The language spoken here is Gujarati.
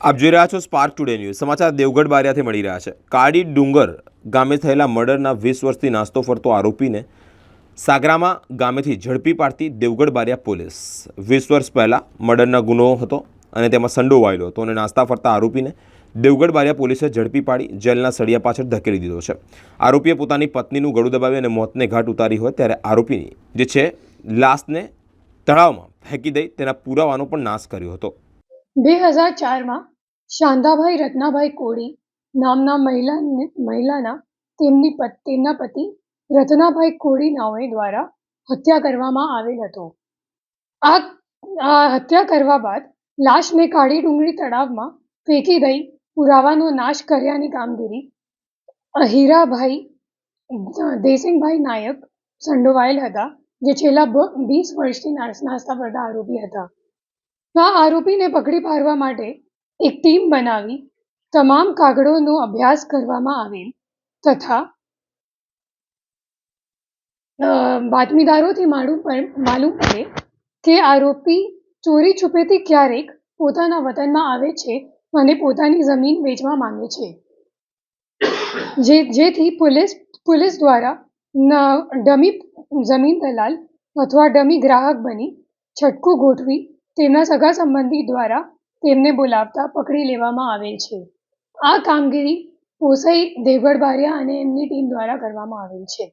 આપ જોઈ રહ્યા છો સ્પાર્ક ટુડે ન્યૂઝ સમાચાર દેવગઢ બારિયાથી મળી રહ્યા છે. કાળી ડુંગર ગામે થયેલા મર્ડરના વીસ વર્ષથી નાસ્તો ફરતો આરોપીને સાગરામાં ગામેથી ઝડપી પાડતી દેવગઢ બારિયા પોલીસ. વીસ વર્ષ પહેલાં મર્ડરના ગુનો હતો અને તેમાં સંડોવાયેલો હતો અને નાસ્તા ફરતા આરોપીને દેવગઢ બારિયા પોલીસે ઝડપી પાડી જેલના સળિયા પાછળ ધકેલી દીધો છે. આરોપીએ પોતાની પત્નીનું ગળું દબાવી અને મોતને ઘાટ ઉતારી હોય ત્યારે આરોપીની જે છે, લાશને તળાવમાં ફેંકી દઈ તેના પુરાવાનો પણ નાશ કર્યો હતો. બે હજાર ચારમાં શાંતાભાઈ રત્નાભાઈ કોળી નામના મહિલા મહિલાના તેમની તેમના પતિ રત્નાભાઈ કોળી નાઓએ દ્વારા હત્યા કરવામાં આવેલ હતો. આ હત્યા કરવા બાદ લાશને કાળી ડુંગળી તળાવમાં ફેંકી દઈ પુરાવાનો નાશ કર્યાની કામગીરી હીરાભાઈ દેસિંગભાઈ નાયક સંડોવાયેલ હતા, જે છેલ્લા વીસ વર્ષથી નાસ- નાસ્તા પડતા આરોપી હતા. આ આરોપીને પકડી પાડવા માટે એક ટીમ બનાવી તમામ કાગળોનો અભ્યાસ કરવામાં આવેલ તથા બાતમીદારોથી માલુમ માલુમ પડે કે આરોપી ચોરી છુપેથી ક્યારેક પોતાના વતનમાં આવે છે અને પોતાની જમીન વેચવા માંગે છે. જે, જેથી પોલીસ પોલીસ દ્વારા ડમી જમીન દલાલ અથવા ડમી ગ્રાહક બની છટકું ગોઠવી તેમના સગા સંબંધી દ્વારા તેમને બોલાવતા પકડી લેવામાં આવેલ છે. આ કામગીરી પોસઈ દેવગઢ બારિયા અને એમની ટીમ દ્વારા કરવામાં આવેલ છે.